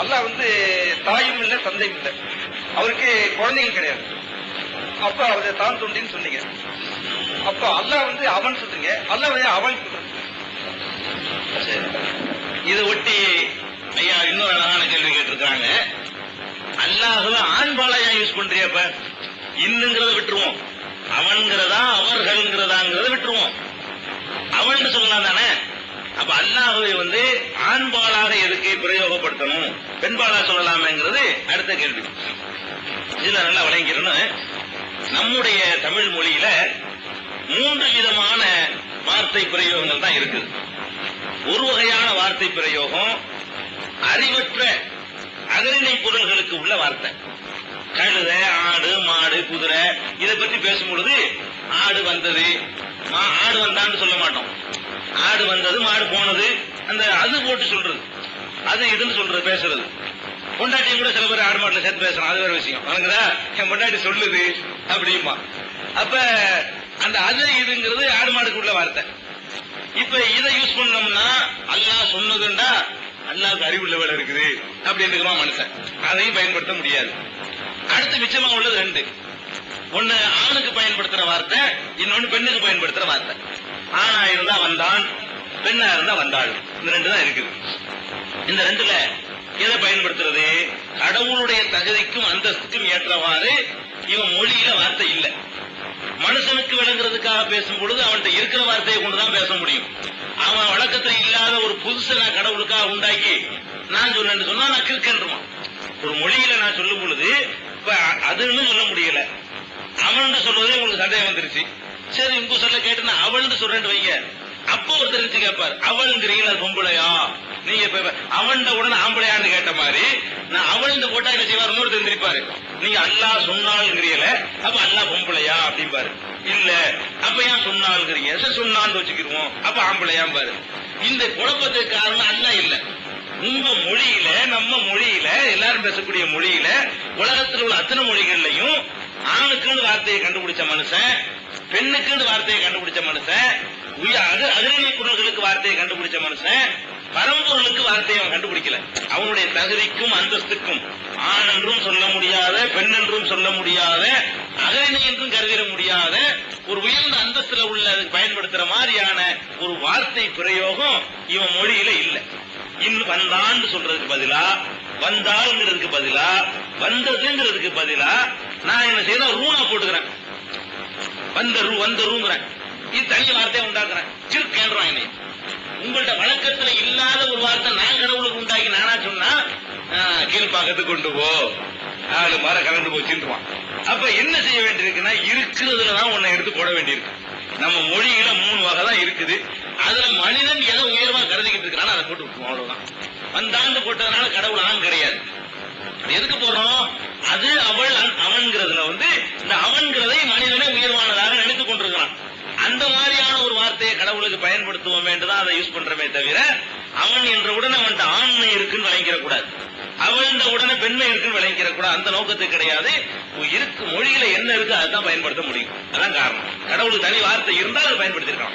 அல்லாஹ் வந்து தாயும் இல்லை தந்தையும் இல்லை. அவருக்கு குழந்தைங்க கிடையாது. அப்பா அவர் தான் தொண்டின்னு சொன்னீங்க. அப்போ அல்லாஹ் வந்து அவன் சொல்றீங்க அல்லாஹ் வந்து அவன் சொல்றீங்க சரி. இதை ஒட்டி ஐயா இன்னொரு அழகான கேள்வி கேட்டிருக்காங்க அல்லாஹுவ ஆண் பாலையா யூஸ் பண்றியப்ப இன்னுங்கிறத விட்டுருவோம். அவன்கிறதா அவர்கள்ங்கிறதாங்கிறத விட்டுருவோம். அவன் சொல்லலாம் தானே? அப்ப அல்லாஹுவை வந்து ஆண்பாலாக எதுக்கு பிரயோகப்படுத்தணும்? பெண்பாலா சொல்லலாமேங்கிறது அடுத்த கேள்வி. இதுல நல்லா விளங்கிடணும். நம்முடைய தமிழ் மொழியில மூன்று விதமான வார்த்தை பிரயோகங்கள் தான் இருக்குது. ஒரு வகையான வார்த்தை பிரயோகம் அறிவற்ற அகரிணை பொருள்களுக்கு உள்ள வார்த்தை. கழுத ஆடு மாடு குதிரை இதை பற்றி பேசும் பொழுது ஆடு வந்தது ஆடு வந்தான்னு சொல்ல மாட்டோம். ஆடு வந்தது மாடு போனது அந்த அது போட்டு சொல்றது. அது இதுன்னு சொல்றது பேசுறது. பொண்டாட்டியும் கூட சில பேர் ஆடு மாட்டில் சேர்த்து பேசுறோம் அது வேற விஷயம். வணங்குதா என் பொண்டாட்டி சொல்லுது அப்படிமா அப்ப அந்த அது இதுங்கிறது ஆடு மாடுக்கு உள்ள வார்த்தை. இப்ப இதை யூஸ் பண்ணோம்னா அல்லாஹ் சொன்னதுண்டா அல்லாஹ்க்கு அறிவுள்ள வேலை இருக்குது. அப்படின்னு மனுஷன். அதையும் பயன்படுத்த முடியாது. அடுத்து மிச்சமாக உள்ளது ரெண்டு. ஒண்ணு ஆணுக்கு பயன்படுத்துற வார்த்தை இன்னொன்னு பெண்ணுக்கு பயன்படுத்துற வார்த்தை. ஆணா இருந்தா வந்தான் பெண்ணா இருந்தா வந்தாள். இந்த ரெண்டு தான் இருக்குது. இந்த ரெண்டுல எதை பயன்படுத்துறது? கடவுளுடைய தகுதிக்கும் அந்தஸ்துக்கும் ஏற்றவாறு இவன் மொழியில வார்த்தை இல்லை. மனுஷனுக்கு விளங்குறதுக்காக பேசும் பொழுது அவன்கிட்ட இருக்கிற வார்த்தையை கொண்டுதான் பேச முடியும். அவன் வழக்கத்துல இல்லாத ஒரு புதுசை நான் கடவுளுக்காக உண்டாக்கி நான் சொன்னேன்னு சொன்னா நான் கிறுக்கன்றுவான். ஒரு மொழியில நான் சொல்லும் பொழுது இப்ப அதுன்னு சொல்ல முடியல. சந்தேகம் வந்துருச்சு. சரி உங்க சொல்ல கேட்டு அவள்னு சொல்றேன்னு வைங்க. அப்போ ஒரு தெரிஞ்சு கேட்பார் அவள்ங்கிறீங்களா பொம்பளையா? நீங்க இப்ப அவன் உடனே ஆம்பளையான்னு கேட்ட மாதிரி நான் அவள் போட்டா என்ன செய்வார்? இன்னொரு தெரிஞ்சிருப்பாரு நீங்க அல்லாஹ் சொன்னாள்ங்கிறீங்கள அப்ப அல்லாஹ் பொம்பளையா? அப்படிம்பாரு. இல்ல அப்ப ஏன் சொன்னாள்ங்கிறீங்க? சரி சொன்னான்னு வச்சுக்கிருவோம் அப்ப ஆம்பளையாம் பாரு இந்த குழப்பத்துக்கு காரணம் அல்லா இல்ல. உங்க மொழியில நம்ம மொழியில எல்லாரும் பேசக்கூடிய மொழியில உலகத்தில் உள்ள அத்தனை மொழிகள்லையும் ஆணுக்குன்னு வார்த்தையை கண்டுபிடிச்ச மனுஷன் பெண்ணுக்குன்னு வார்த்தையை கண்டுபிடிச்ச மனுஷன் உய- அக- குரல்களுக்கு வார்த்தையை கண்டுபிடிச்ச மனுஷன் பரம்பொருளுக்கு வார்த்தையை அவன் கண்டுபிடிக்கல. அவனுடைய தகுதிக்கும் அந்தஸ்துக்கும் ஆண் என்றும் சொல்ல முடியாத பெண் என்றும் சொல்ல முடியாத அகநிலை என்றும் கருதிட முடியாத ஒரு உயர்ந்த அந்தஸ்துல உள்ள அதுக்கு பயன்படுத்துற மாதிரியான ஒரு வார்த்தை பிரயோகம் இவன் மொழியில இல்லை. இன்னும் வந்தான்னு சொல்றதுக்கு பதிலா வந்தாள்ங்கிறதுக்கு பதிலா வந்ததுங்கிறதுக்கு பதிலா நான் என்ன செய்யறேன்? ரூனா போட்டுக்கிறேன். வந்த ரூ வந்த ரூங்கிறேன் இது தனி வார்த்தையை உண்டாக்குறேன். சிறுக்கேன்றான் என்னை. உங்கள்ட்ட வழக்கத்துல இல்லாத ஒரு வார்த்தை நான் கடவுளுக்கு உண்டாக்கி நானா சொன்னா கீழ்பாக்கத்துக்கு கொண்டு போ. ஆளு மர கலந்து போச்சுருவான் அப்ப என்ன செய்ய வேண்டியிருக்குன்னா இருக்கிறதுல தான் உன்னை எடுத்து போட வேண்டியிருக்கு. நம்ம மொழியில மூணு வகை தான் இருக்குது. அதுல மனிதன் எதை உயர்வா கருதிக்கிட்டு இருக்கிறானோ அதை போட்டு விட்டுருவோம் அவ்வளவுதான். வந்தாண்டு போட்டதுனால கடவுள் ஆண் கிடையாது. எதுக்கு போடுறோம் அது அவள் அவன்- அவன்கிறதுல வந்து இந்த அவன்கிறதை மனிதனே உயர்வானதாக நினைத்துக் கொண்டிருக்கிறான். அந்த மாதிரியான ஒரு வார்த்தையை கடவுளுக்கு பயன்படுத்துவோம் என்றுதான் அதை யூஸ் பண்றமே தவிர அவன் என்ற உடனே அவன்கிட்ட ஆண்மை இருக்குன்னு விளங்கிற கூடாது. அவள் உடனே பெண்மை இருக்குன்னு விளங்கிற கூட அந்த நோக்கத்துக்கு கிடையாது. இருக்கு மொழியில என்ன இருக்கு அதுதான் பயன்படுத்த முடியும். அதான் காரணம். கடவுளுக்கு தனி வார்த்தை இருந்தால் அதை பயன்படுத்திருக்கான்